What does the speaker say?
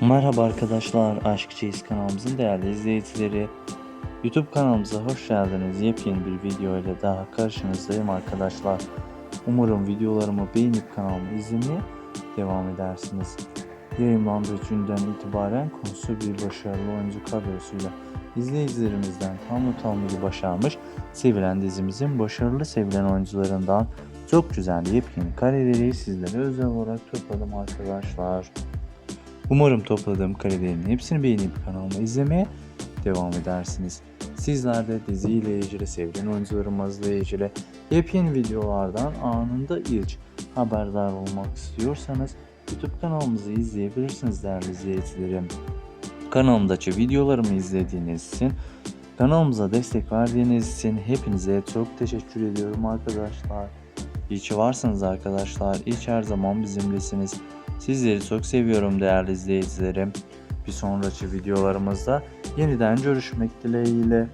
Merhaba arkadaşlar, Aşk Çeyiz kanalımızın değerli izleyicileri. YouTube kanalımıza hoş geldiniz. Yepyeni bir video ile daha karşınızdayım arkadaşlar. Umarım videolarımı beğenip kanalımı izlemeye devam edersiniz. Yayınlandığı günden itibaren konusu bir başarılı oyuncu kadrosuyla izleyicilerimizden tam not almayı başarmış sevilen dizimizin başarılı sevilen oyuncularından çok güzel yepyeni kareleri sizlere özel olarak topladım arkadaşlar. Umarım topladığım karelerin hepsini beğenip kanalıma izlemeye devam edersiniz. Sizler de diziyle ilgili, sevilen oyuncularımızla ilgili yepyeni videolardan anında ilk haberdar olmak istiyorsanız YouTube kanalımızı izleyebilirsiniz değerli izleyicilerim. Kanalımdaki videolarımı izlediğiniz için, kanalımıza destek verdiğiniz için hepinize çok teşekkür ediyorum arkadaşlar. İyi ki varsınız arkadaşlar. İyi ki her zaman bizimlesiniz. Sizleri çok seviyorum değerli izleyicilerim. Bir sonraki videolarımızda yeniden görüşmek dileğiyle.